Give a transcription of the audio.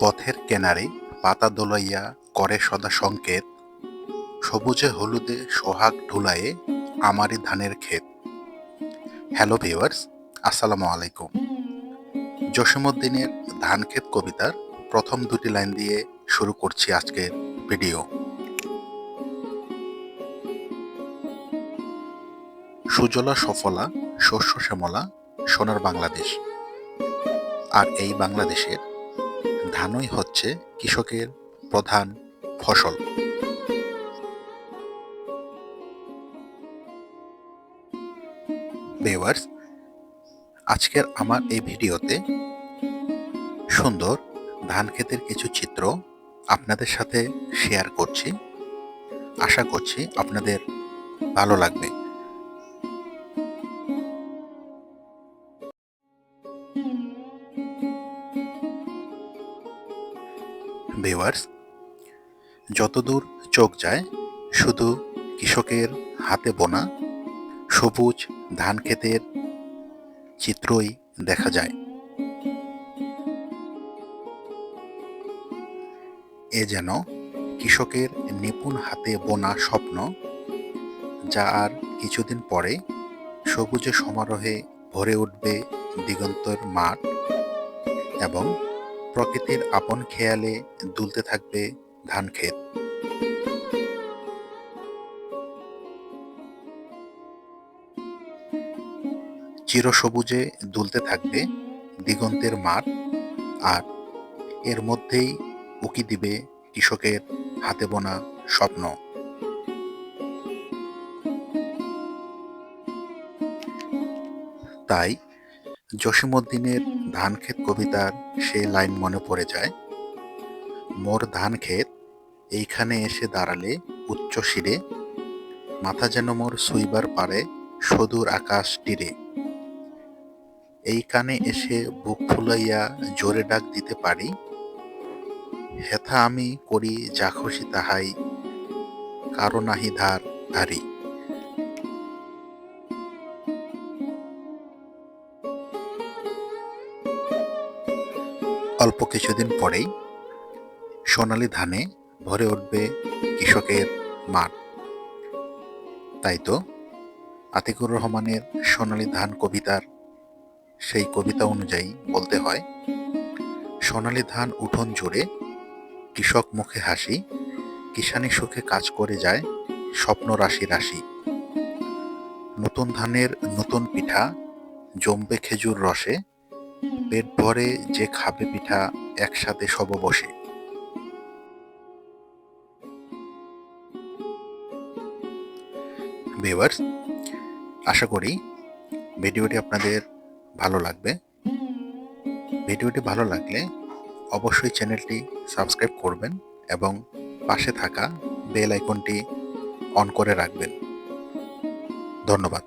পথের কেনারে পাতা দোলাইয়া করে সদা সংকেত, সবুজে হলুদে সোহাগ ঢুলায়ে আমারই ধানের ক্ষেত। হ্যালো ভিউয়ার্স আসসালামু আলাইকুম। জসীমউদ্দিনের ধান ক্ষেত কবিতার প্রথম দুটি লাইন দিয়ে শুরু করছি আজকের ভিডিও। সুজলা সফলা, শস্য শ্যামলা, সোনার বাংলাদেশ। আর এই বাংলাদেশের ধানই হচ্ছে কৃষকের প্রধান ফসল। ভিউয়ার্স, আজকের আমার এই ভিডিওতে সুন্দর ধান ক্ষেতের কিছু চিত্র আপনাদের সাথে শেয়ার করছি। আশা করছি আপনাদের ভালো লাগবে। ভিউয়ার্স যতদূর চোখ যায়, শুধু কৃষকের হাতে বোনা সবুজ ধান ক্ষেতের চিত্রই দেখা যায়। এ যেন কৃষকের নিপুণ হাতে বোনা স্বপ্ন, যা আর কিছুদিন পরে সবুজে সমারোহে ভরে উঠবে দিগন্তর মাঠ এবং প্রকৃতির আপন খেয়ালে দুলতে থাকবে ধান ক্ষেত। চিরসবুজে দুলতে থাকবে দিগন্তের মাঠ আর এর মধ্যেই উকি দিবে কৃষকের হাতে বোনা স্বপ্ন। তাই জসীমউদ্দিনের ধান ক্ষেত কবিতার সে লাইন মনে পড়ে যায়। মোর ধান ক্ষেত এইখানে এসে দাঁড়ালে উচ্চ শিরে মাথা যেন মোর সুইবার পারে সদূর আকাশ তীরে। এই কানে এসে বুক ফুলাইয়া জোরে ডাক দিতে পারি হেথা আমি করি যা খুশি তাহাই কারও নাহি ধার ধারি। অল্প কিছুদিন পরেই সোনালি ধানে ভরে উঠবে কৃষকের মাঠ। তাই তো আতিকুর রহমানের সোনালি ধান কবিতার সেই কবিতা অনুযায়ী বলতে হয়, সোনালি ধান উঠোন জুড়ে কৃষক মুখে হাসি কিষানি সুখে কাজ করে যায় স্বপ্ন রাশি রাশি। নতুন ধানের নতুন পিঠা, জমবে খেজুর রসে পেট ভরে যে খাবে পিঠা, একসাথে সব বসে। ভিউয়ার্স আশা করি ভিডিওটি আপনাদের ভালো লাগবে। ভিডিওটি ভালো লাগলে অবশ্যই চ্যানেলটি সাবস্ক্রাইব করবেন এবং পাশে থাকা বেল আইকনটি অন করে রাখবেন। ধন্যবাদ।